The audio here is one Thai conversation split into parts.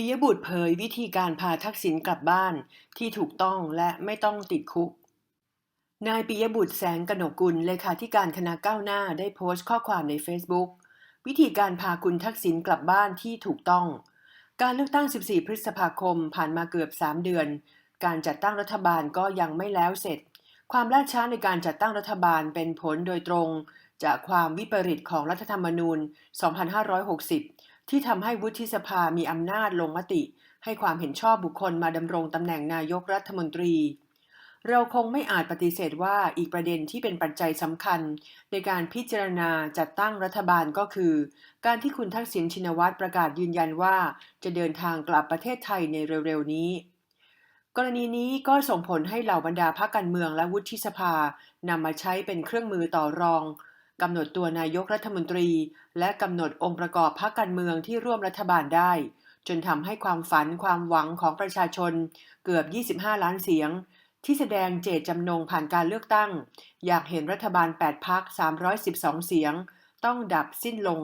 ปิยบุตรเผยวิธีการพาทักษิณกลับบ้านที่ถูกต้องและไม่ต้องติดคุก นายปิยบุตรแสงกนกุลเลขาธิการคณะก้าวหน้าได้โพสต์ข้อความใน Facebook วิธีการพาคุณทักษิณกลับบ้านที่ถูกต้อง การเลือกตั้ง 14 พฤษภาคมผ่านมาเกือบ 3 เดือน การจัดตั้งรัฐบาลก็ยังไม่แล้วเสร็จ ความล่าช้าในการจัดตั้งรัฐบาลเป็นผลโดยตรง จากความวิปริตของรัฐธรรมนูญ 2560 ที่ทำให้วุฒิสภามีอำนาจลงมติ ให้ความเห็นชอบบุคคลมาดำรงตำแหน่งนายกรัฐมนตรี เราคงไม่อาจปฏิเสธว่าอีกประเด็นที่เป็นปัจจัยสำคัญ ในการพิจารณาจัดตั้งรัฐบาลก็คือ การที่คุณทักษิณชินวัตรประกาศยืนยันว่า จะเดินทางกลับประเทศไทยในเร็วๆนี้กรณีนี้ก็ส่งผลให้เหล่าบรรดาพรรคการเมืองและวุฒิสภานำมาใช้เป็นเครื่องมือต่อรอง กำหนดตัวนายกรัฐมนตรี และกำหนดองค์ประกอบพรรคการเมืองที่ร่วมรัฐบาลได้ จนทำให้ความฝันความหวังของประชาชนเกือบ 25 ล้านเสียง ที่แสดงเจตจำนงผ่านการเลือกตั้ง อยากเห็นรัฐบาล 8พัก312 เสียง ต้องดับสิ้นลง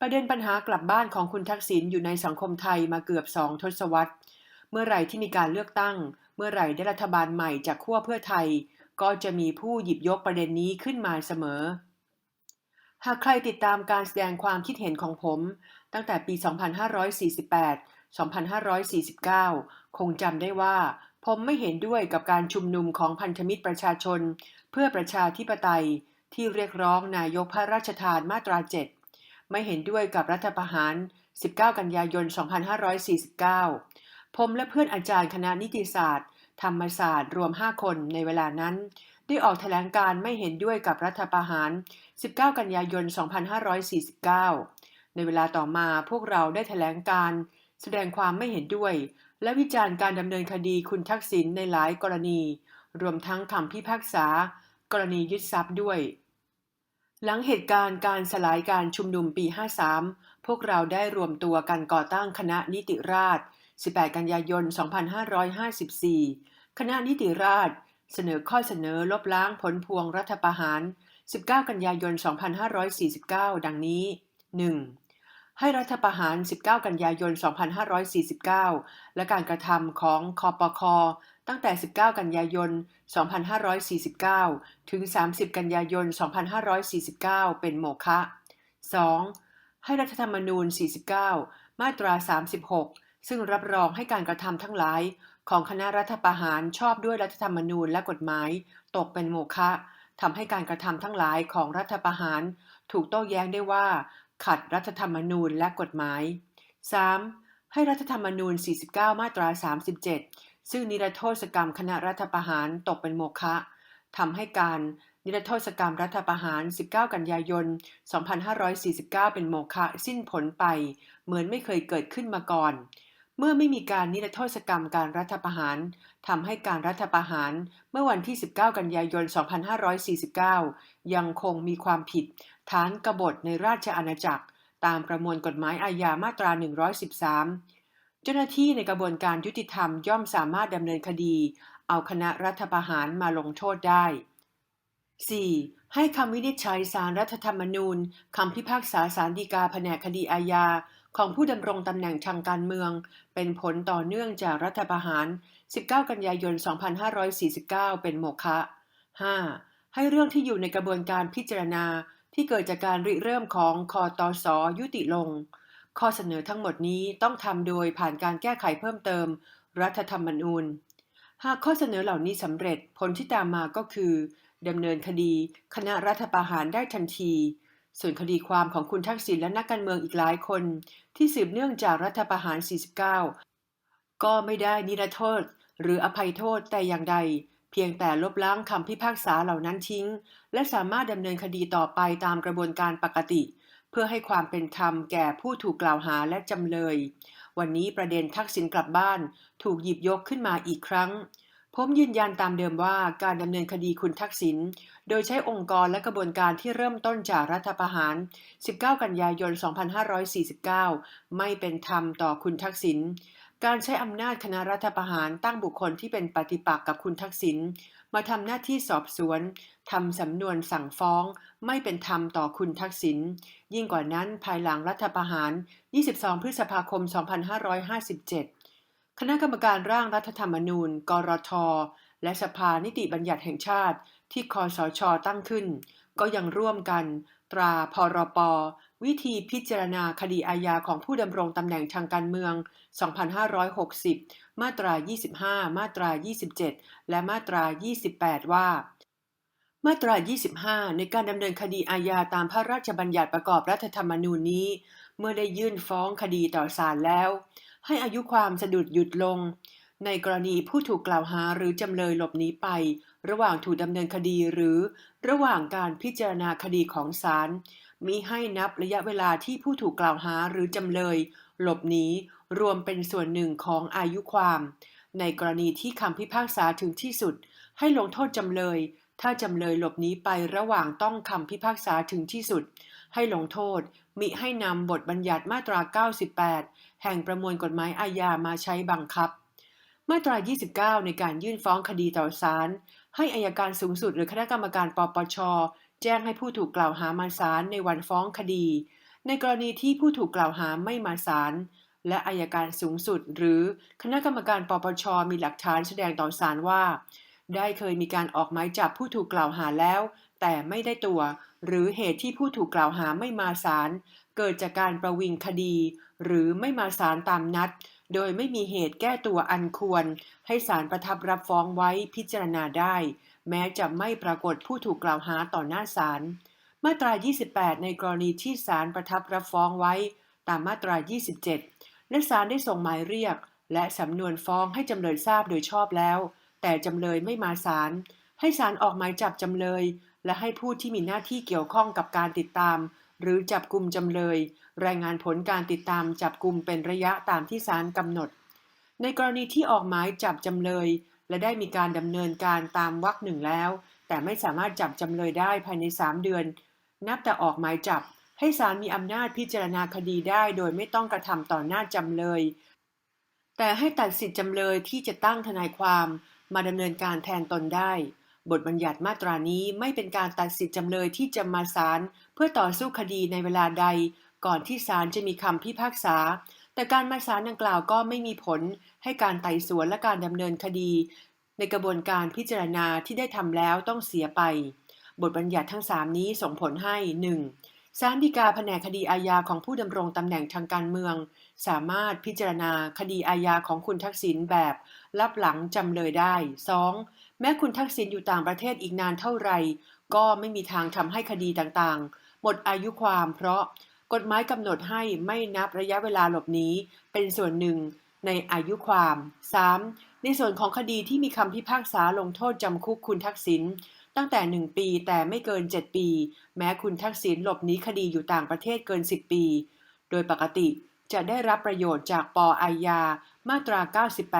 ประเด็นปัญหากลับบ้านของคุณทักษิณอยู่ในสังคมไทยมาเกือบสองทศวรรษ เมื่อไหร่ที่มีการเลือกตั้ง เมื่อไหร่ได้รัฐบาลใหม่จากขั้วเพื่อไทย ก็จะมีผู้หยิบยกประเด็นนี้ขึ้นมาเสมอ หากใครติดตามการแสดงความคิดเห็นของผม ตั้งแต่ปี 2548 2549 คงจำได้ว่า ผมไม่เห็นด้วยกับการชุมนุมของพันธมิตรประชาชน เพื่อประชาธิปไตย ที่เรียกร้องนายกพระราชทานมาตรา 7 ไม่เห็นด้วยกับรัฐประหาร 19 กันยายน 2549 ผมและเพื่อนอาจารย์คณะนิติศาสตร์ ธรรมศาสตร์รวม 5 คนในเวลานั้น ได้ออกแถลงการไม่เห็นด้วยกับรัฐประหาร 19 กันยายน 2549 ในเวลาต่อมาพวกเราได้แถลงการแสดงความไม่เห็นด้วย และวิจารณ์การดำเนินคดีคุณทักษิณในหลายกรณี รวมทั้งคำพิพากษา กรณียึดทรัพย์ด้วย หลังเหตุการณ์การสลายการชุมนุมปี 53 พวกเราได้รวมตัวกันก่อตั้งคณะนิติราษฎร18 กันยายน 2554 คณะนิติราษฎร เสนอข้อเสนอลบล้างผลพวงรัฐประหาร 19 กันยายน 2549 ดังนี้ 1. ให้รัฐประหาร 19 กันยายน 2549 และการกระทำของคอปคตั้งแต่ 19 กันยายน 2549 ถึง 30 กันยายน 2549 เป็นโมฆะ 2. ให้รัฐธรรมนูญ 49 มาตรา 36 ซึ่งรับรองให้การกระทำทั้งหลายของคณะรัฐประหารชอบด้วยรัฐธรรมนูญและกฎหมาย ตกเป็นโมฆะทำให้การกระทำทั้งหลายของรัฐประหาร ถูกโต้แย้งได้ว่า ขัดรัฐธรรมนูญและกฎหมาย 3. ให้รัฐธรรมนูญ 49 มาตรา 37 ซึ่งนิรโทษกรรมคณะรัฐประหารตกเป็นโมฆะทำให้การนิรโทษกรรมรัฐประหาร 19 กันยายน 2549 เป็นโมฆะสิ้นผลไป เหมือนไม่เคยเกิดขึ้นมาก่อน เมื่อไม่มีการนิรโทษกรรมการรัฐประหารทำให้การรัฐประหารเมื่อวันที่ 19 กันยายน 2549 ยังคงมีความผิด ฐานกบฏในราชอาณาจักร ตามประมวลกฎหมายอาญามาตรา 113 เจ้าหน้าที่ในกระบวนการยุติธรรมย่อมสามารถดำเนินคดี เอาคณะรัฐประหารมาลงโทษได้ 4. ให้คำวินิจฉัยสารรัฐธรรมนูญคำพิพากษาสารดีกาแผนกคดีอาญา ของผู้ดำรงตำแหน่งทางการเมือง เป็นผลต่อเนื่องจากรัฐประหาร 19 กันยายน 2549 เป็นโมฆะ 5. ให้เรื่องที่อยู่ในกระบวนการพิจารณาที่เกิดจากการริเริ่มของคอตอสอยุติลง ข้อเสนอทั้งหมดนี้ต้องทำโดยผ่านการแก้ไขเพิ่มเติม รัฐธรรมนูญ หากข้อเสนอเหล่านี้สำเร็จผลที่ตามมาก็คือดำเนินคดี คณะรัฐประหารได้ทันที ส่วนคดีความของคุณทักษิณและนักการเมืองอีกหลายคน ที่สืบเนื่องจากรัฐประหาร 49 ก็ไม่ได้นิรโทษ หรืออภัยโทษแต่อย่างใด เพียงแต่ลบล้างคำพิพากษาเหล่านั้นทิ้ง และสามารถดำเนินคดีต่อไปตามกระบวนการปกติ เพื่อให้ความเป็นธรรมแก่ผู้ถูกกล่าวหาและจำเลย วันนี้ประเด็นทักษิณกลับบ้าน ถูกหยิบยกขึ้นมาอีกครั้ง ผมยืนยันตามเดิมว่าการดำเนินคดีคุณทักษิณโดยใช้องค์กรและกระบวนการที่เริ่มต้นจากรัฐประหาร 19 กันยายน 2549 ไม่เป็นธรรมต่อคุณทักษิณ การใช้อำนาจคณะรัฐประหารตั้งบุคคลที่เป็นปฏิปักษ์กับคุณทักษิณมาทำหน้าที่สอบสวนทำสำนวนสั่งฟ้อง ไม่เป็นธรรมต่อคุณทักษิณยิ่งกว่านั้นภายหลังรัฐประหาร 22 พฤษภาคม 2557 คณะกรรมการร่างรัฐธรรมนูญ กรท และสภานิติบัญญัติแห่งชาติ ที่คอสช ตั้งขึ้น ก็ยังร่วมกัน ตราพรป วิธีพิจารณาคดีอาญาของผู้ดำรงตำแหน่งทางการเมือง 2560 มาตรา 25 มาตรา 27 และมาตรา 28 ว่ามาตรา 25 ในการดำเนินคดีอาญาตามพระราชบัญญัติประกอบรัฐธรรมนูญนี้ เมื่อได้ยื่นฟ้องคดีต่อศาลแล้ว ให้อายุความสะดุดหยุดลง ในกรณีผู้ถูกกล่าวหาหรือจำเลยหลบหนีไป ระหว่างถูกดำเนินคดีหรือระหว่างการพิจารณาคดีของศาลมิให้นับระยะเวลาที่ผู้ถูกกล่าวหาหรือจำเลย หลบหนีรวมเป็นส่วนหนึ่งของอายุความ ในกรณีที่คำพิพากษาถึงที่สุด ให้ลงโทษจำเลย ถ้าจำเลยหลบหนีไประหว่างต้องคำพิพากษาถึงที่สุด ให้ลงโทษ มิให้นำบทบัญญัติมาตรา 98 แห่งประมวลกฎหมายอาญามาใช้บังคับ มาตรา 29 ในการยื่นฟ้องคดีต่อศาลให้อายการสูงสุดหรือคณะกรรมการปปช แจ้งให้ผู้ถูกกล่าวหามาศาลในวันฟ้องคดี ในกรณีที่ผู้ถูกกล่าวหาไม่มาศาลและอายการสูงสุด หรือคณะกรรมการปปช มีหลักฐานแสดงต่อศาลว่า ได้เคยมีการออกหมายจับผู้ถูกกล่าวหาแล้ว แต่ไม่ได้ตัว หรือเหตุที่ผู้ถูกกล่าวหาไม่มาศาลเกิดจากการประวิงคดี หรือไม่มาศาลตามนัด โดยไม่มีเหตุแก้ตัวอันควร ให้ศาลประทับรับฟ้องไว้พิจารณาได้ แม้จะไม่ปรากฏผู้ถูกกล่าวหาต่อหน้าศาลมาตรา 28 ในกรณีที่ศาลประทับรับฟ้องไว้ ตามมาตรา 27 และศาลได้ส่งหมายเรียก และสำนวนฟ้องให้จำเลยทราบโดยชอบแล้ว แต่จำเลยไม่มาศาลให้ศาลออกหมายจับจำเลย และให้ผู้ที่มีหน้าที่เกี่ยวข้องกับการติดตาม หรือจับกลุ่มจำเลย รายงานผลการติดตามจับกลุ่มเป็นระยะตามที่ศาลกำหนด ในกรณีที่ออกหมายจับจำเลย และได้มีการดำเนินการตามวรรคหนึ่งแล้ว แต่ไม่สามารถจับจำเลยได้ภายใน 3 เดือน นับแต่ออกหมายจับ ให้ศาลมีอำนาจพิจารณาคดีได้ โดยไม่ต้องกระทำต่อหน้าจำเลย แต่ให้ตัดสิทธิจำเลยที่จะตั้งทนายความมาดำเนินการแทนตนได้ บทบัญญัติมาตรานี้ไม่เป็นการตัดสิทธิจำเลยที่จะมาศาลเพื่อต่อสู้คดีในเวลาใด ก่อนที่ศาลจะมีคำพิพากษา แต่การมาศาลดังกล่าวก็ไม่มีผล ให้การไต่สวนและการดำเนินคดี ในกระบวนการพิจารณาที่ได้ทำแล้วต้องเสียไป บทบัญญัติทั้งสามนี้ส่งผลให้ 1. ศาลฎีกาแผนกคดีอาญาของผู้ดำรงตำแหน่งทางการเมือง สามารถพิจารณาคดีอาญาของคุณทักษิณแบบรับหลังจำเลยได้ 2. แม้คุณทักษิณอยู่ต่างประเทศอีกนานเท่าไหร่ ก็ไม่มีทางทำให้คดีต่างๆ หมดอายุความเพราะกฎหมายกำหนดให้ไม่นับระยะเวลาหลบหนีเป็นส่วนหนึ่งในอายุความ 3. ในส่วนของคดีที่มีคำพิพากษาลงโทษจำคุกคุณทักษิณ ตั้งแต่ 1 ปีแต่ไม่เกิน 7 ปี แม้คุณทักษิณหลบหนีคดีอยู่ต่างประเทศเกิน 10 ปี โดยปกติจะได้รับประโยชน์จากปอาญามาตรา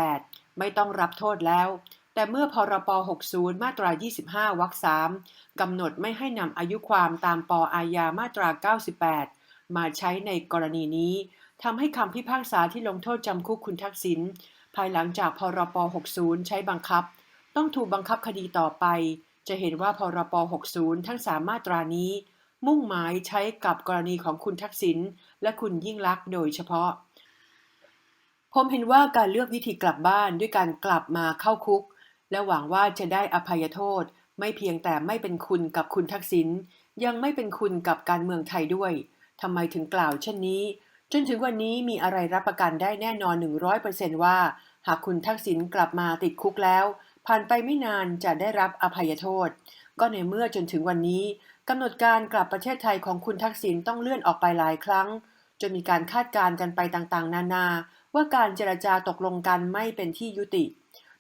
98 ไม่ต้องรับโทษแล้ว แต่เมื่อพรป60 มาตรา 25 วรรค3กำหนดไม่ให้นำอายุความตามปอาญามาตรา 98 มาใช้ในกรณีนี้ทำให้คำพิพากษาที่ลงโทษจำคุกคุณทักษิณภายหลังจากพรป60 ใช้บังคับ ต้องถูกบังคับคดีต่อไป จะเห็นว่าพรป 60 ทั้งสามมาตรานี้ มุ่งหมายใช้กับกรณีของคุณทักษิณและคุณยิ่งลักษณ์โดยเฉพาะ ผมเห็นว่าการเลือกวิธีกลับบ้านด้วยการกลับมาเข้าคุก และหวังว่าจะได้อภัยโทษ ไม่เพียงแต่ไม่เป็นคุณกับคุณทักษิณยังไม่เป็นคุณกับการเมืองไทยด้วยทำไมถึงกล่าวเช่นนี้ จนถึงวันนี้มีอะไรรับประกันได้แน่นอน 100%ว่า หากคุณทักษิณกลับมาติดคุกแล้ว ผ่านไปไม่นานจะได้รับอภัยโทษ ก็ในเมื่อจนถึงวันนี้กำหนดการกลับประเทศไทยของคุณทักษิณต้องเลื่อนออกไปหลายครั้ง จนมีการคาดการณ์กันไปต่างๆ นานา ว่าการเจรจาตกลงกันไม่เป็นที่ยุติ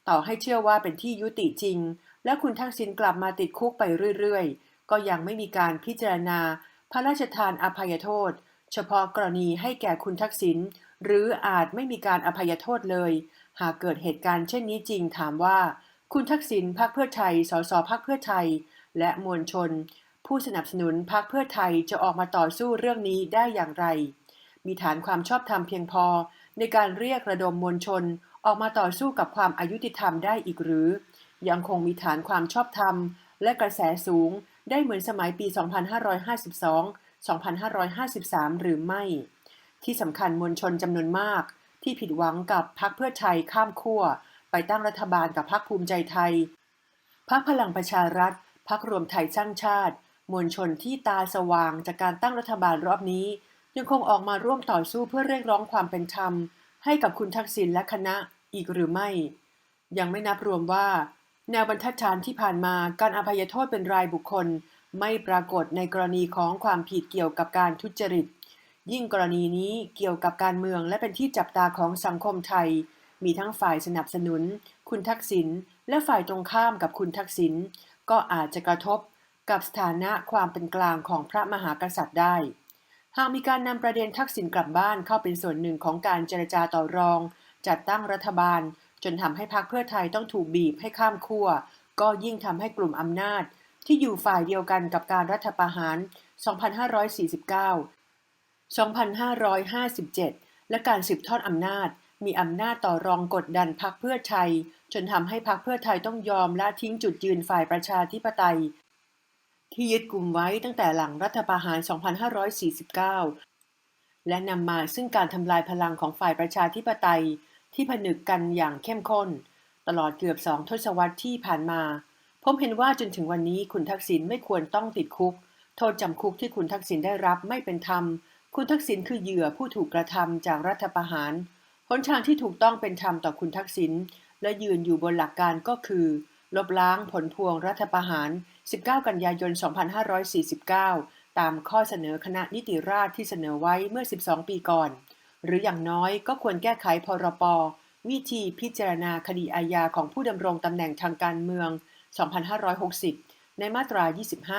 ต่อให้เชื่อว่าเป็นที่ยุติจริง และคุณทักษิณกลับมาติดคุกไปเรื่อยๆ ก็ยังไม่มีการพิจารณา พระราชทานอภัยโทษ เฉพาะกรณีให้แก่คุณทักษิณหรืออาจไม่มีการอภัยโทษเลย หากเกิดเหตุการณ์เช่นนี้จริงถามว่า คุณทักษิณพรรคเพื่อไทย สสพรรคเพื่อไทย และมวลชน ผู้สนับสนุนพรรคเพื่อไทยจะออกมาต่อสู้เรื่องนี้ได้อย่างไร มีฐานความชอบธรรมเพียงพอ ในการเรียกระดมมวลชน ออกมาต่อสู้กับความอายุติธรรมได้อีกหรือ ยังคงมีฐานความชอบธรรม และกระแสสูง ได้เหมือนสมัยปี 2552 2553 หรือไม่ ที่สำคัญมวลชนจำนวนมาก ที่ผิดหวังกับพรรคเพื่อไทยข้ามขั้ว ไปตั้งรัฐบาลกับพรรคภูมิใจไทย พรรคพลังประชารัฐ พรรครวมไทยสร้างชาติ มวลชนที่ตาสว่างจากการตั้งรัฐบาลรอบนี้ ยังคงออกมาร่วมต่อสู้เพื่อเรียกร้องความเป็นธรรม ให้กับคุณทักษิณและคณะอีกหรือไม่ ยังไม่นับรวมว่า แนวบรรทัดฐานที่ผ่านมาการอภัยโทษเป็นรายบุคคล ไม่ปรากฏในกรณีของความผิดเกี่ยวกับการทุจริต ยิ่งกรณีนี้เกี่ยวกับการเมืองและเป็นที่จับตาของสังคมไทย มีทั้งฝ่ายสนับสนุน คุณทักษิณและฝ่ายตรงข้ามกับคุณทักษิณก็อาจจะกระทบกับสถานะความเป็นกลางของพระมหากษัตริย์ได้ หากมีการนำประเด็นทักษิณกลับบ้านเข้าเป็นส่วนหนึ่งของการเจรจาต่อรอง จัดตั้งรัฐบาล จนทำให้พรรคเพื่อไทยต้องถูกบีบให้ข้ามขั้วก็ยิ่งทำให้กลุ่มอำนาจ ที่อยู่ฝ่ายเดียวกันกับการรัฐประหาร 2549 2557 และการสืบทอดอำนาจ มีอำนาจต่อรองกดดันพรรคเพื่อไทย จนทำให้พรรคเพื่อไทยต้องยอมละทิ้งจุดยืนฝ่ายประชาธิปไตย ที่ยึดกลุ่มไว้ตั้งแต่หลังรัฐประหาร 2549 และนำมาซึ่งการทำลายพลังของฝ่ายประชาธิปไตย ที่ผนึกกันอย่างเข้มข้น ตลอดเกือบสองทศวรรษที่ผ่านมาผมเห็นว่าจนถึงวันนี้คุณทักษิณไม่ควรต้องติดคุก โทษจำคุกที่คุณทักษิณได้รับไม่เป็นธรรม คุณทักษิณคือเหยื่อผู้ถูกกระทำจากรัฐประหาร หนทางที่ถูกต้องเป็นธรรมต่อคุณทักษิณและยืนอยู่บนหลักการก็คือ ลบล้างผลพวงรัฐประหาร 19 กันยายน 2549 ตามข้อเสนอคณะนิติราษฎรที่เสนอไว้เมื่อ 12 ปีก่อน หรืออย่างน้อยก็ควรแก้ไขพรปวิธีพิจารณาคดีอาญาของผู้ดำรงตำแหน่งทางการเมือง 2560 ในมาตรา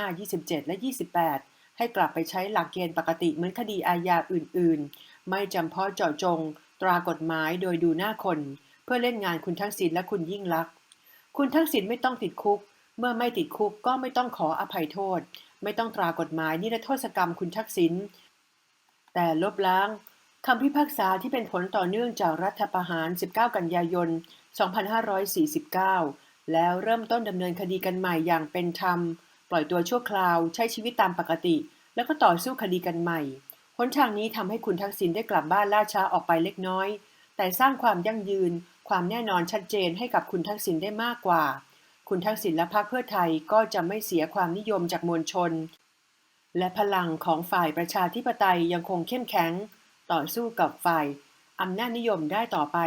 25 27 และ 28 ให้กลับไปใช้หลักเกณฑ์ปกติเหมือนคดีอาญาอื่น ๆ ไม่จำเพาะเจาะจง ตรากฎหมายโดยดูหน้าคน เพื่อเล่นงานคุณทักษิณและคุณยิ่งลักษณ์คุณทักษิณไม่ต้องติดคุก เมื่อไม่ติดคุกก็ไม่ต้องขออภัยโทษ ไม่ต้องตรากฎหมายนิรโทษกรรมคุณทักษิณแต่ลบล้างคำพิพากษาที่เป็นผลต่อเนื่องจากรัฐประหาร 19 กันยายน 2549 แล้วเริ่มต้นดำเนินคดีกันใหม่อย่างเป็นธรรม ปล่อยตัวชั่วคราว ใช้ชีวิตตามปกติ แล้วก็ต่อสู้คดีกันใหม่ หนทางนี้ทำให้คุณทักษิณได้กลับบ้านล่าช้าออกไปเล็กน้อย แต่สร้างความยั่งยืน ความแน่นอนชัดเจนให้กับคุณทักษิณได้มากกว่า คุณทักษิณและพรรคเพื่อไทยก็จะไม่เสียความนิยมจากมวลชน และพลังของฝ่ายประชาธิปไตยยังคงเข้มแข็ง ต่อสู้กับฝ่ายอำนาจนิยมได้ต่อไป